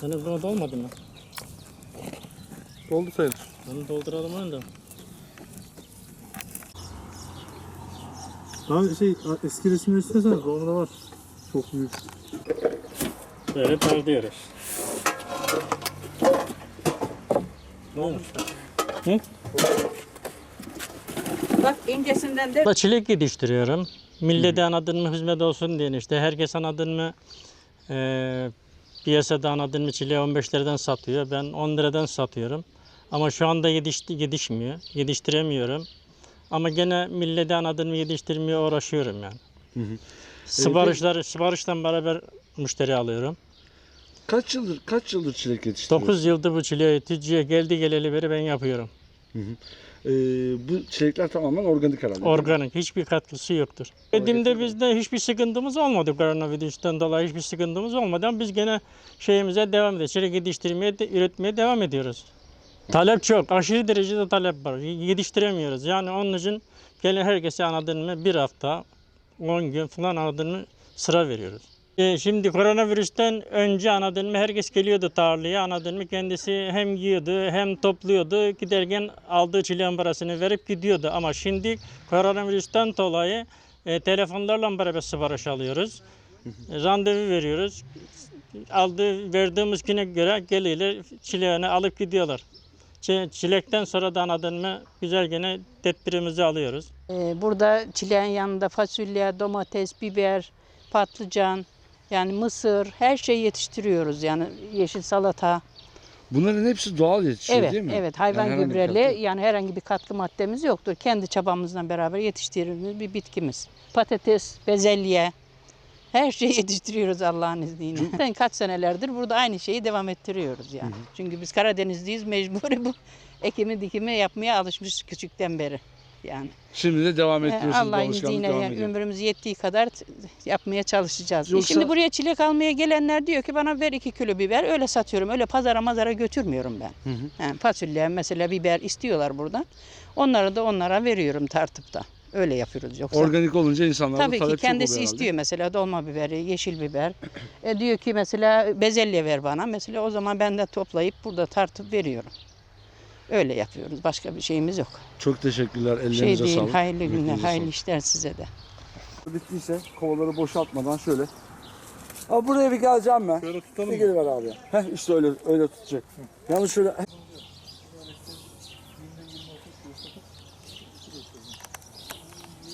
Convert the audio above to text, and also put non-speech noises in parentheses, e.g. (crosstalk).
Senin buna dolmadı mı? Doldu sayılır. Onu dolduralım da. Daha şey eski resmi isterseniz orada var. Çok büyük. Böyle parlıyoruz. Ne olmuş? Bak incesinden de çilek yetiştiriyorum. Millete anladın mı hizmet olsun diye işte. Herkes anladın mı eee piyasada anladın mı çileği 15 liradan satıyor. Ben 10 liradan satıyorum. Ama şu anda yetişti, yetişmiyor. Yetiştiremiyorum. Ama gene millete anladın mı yetiştirmeye uğraşıyorum yani. Hı hı. Siparişler, siparişten beraber müşteri alıyorum. Kaç yıldır kaç yıldır çilek yetiştiriyorsun? 9 yıldır bu çileği tücciye geldi geleli beri ben yapıyorum. Ee, bu çilekler tamamen organik herhalde. değil mi? Organik, hiçbir katkısı yoktur. Dediğimde bizde hiçbir sıkıntımız olmadı koronavirüsten dolayı hiçbir sıkıntımız olmadan biz gene şeyimize devam ediyoruz. Çelik yetiştirmeye, de, üretmeye devam ediyoruz. Talep çok, aşırı derecede talep var. Yetiştiremiyoruz. Yani onun için gelen herkese anladın mı bir hafta, 10 gün falan anladın mı sıra veriyoruz. E, şimdi koronavirüsten önce anladın mı herkes geliyordu tarlaya anladın mı kendisi hem yiyordu hem topluyordu giderken aldığı çileğin parasını verip gidiyordu ama şimdi koronavirüsten dolayı e, telefonlarla beraber sipariş alıyoruz. E, randevu veriyoruz. Aldığı verdiğimiz güne göre geliyorlar çileğini alıp gidiyorlar. Çi- Çilekten sonra da anladın mı güzel gene tedbirimizi alıyoruz. Ee, burada çileğin yanında fasulye, domates, biber, patlıcan, yani mısır her şeyi yetiştiriyoruz. Yani yeşil salata. Bunların hepsi doğal yetişiyor evet, değil mi? evet. Hayvan Yani herhangi gübreli katkı- yani herhangi bir katkı maddemiz yoktur. Kendi çabamızla beraber yetiştirdiğimiz bir bitkimiz. Patates, bezelye her şeyi (laughs) yetiştiriyoruz Allah'ın izniyle. Zaten kaç senelerdir burada aynı şeyi devam ettiriyoruz yani. Çünkü biz Karadenizliyiz mecburi bu (laughs) ekimi dikimi yapmaya alışmışız küçükten beri. Yani. Şimdi de devam Ee, ettiriyorsunuz. alışkanlık izniyle devam yani ediyor. ömrümüz yettiği kadar yapmaya çalışacağız. Yoksa- Şimdi buraya çilek almaya gelenler diyor ki bana ver iki kilo biber öyle satıyorum. Öyle pazara mazara götürmüyorum ben. Hı hı. Yani fasulye mesela biber istiyorlar buradan. Onları da onlara veriyorum tartıp da. Öyle yapıyoruz yoksa. Organik olunca insanlarda Tabii ki kendisi istiyor mesela dolma biberi, yeşil biber. E diyor ki mesela bezelye ver bana. Mesela o zaman ben de toplayıp burada tartıp veriyorum. Öyle yapıyoruz. Başka bir şeyimiz yok. Çok teşekkürler. Ellerinize Şey değil, sağlık. hayırlı günler, Yüreklerinize hayırlı sağlık. işler size de. Bittiyse kovaları boşaltmadan şöyle. Abi buraya bir geleceğim ben. Şöyle tutalım Bir mı? geliver abi. Heh işte öyle öyle tutacak. Yalnız şöyle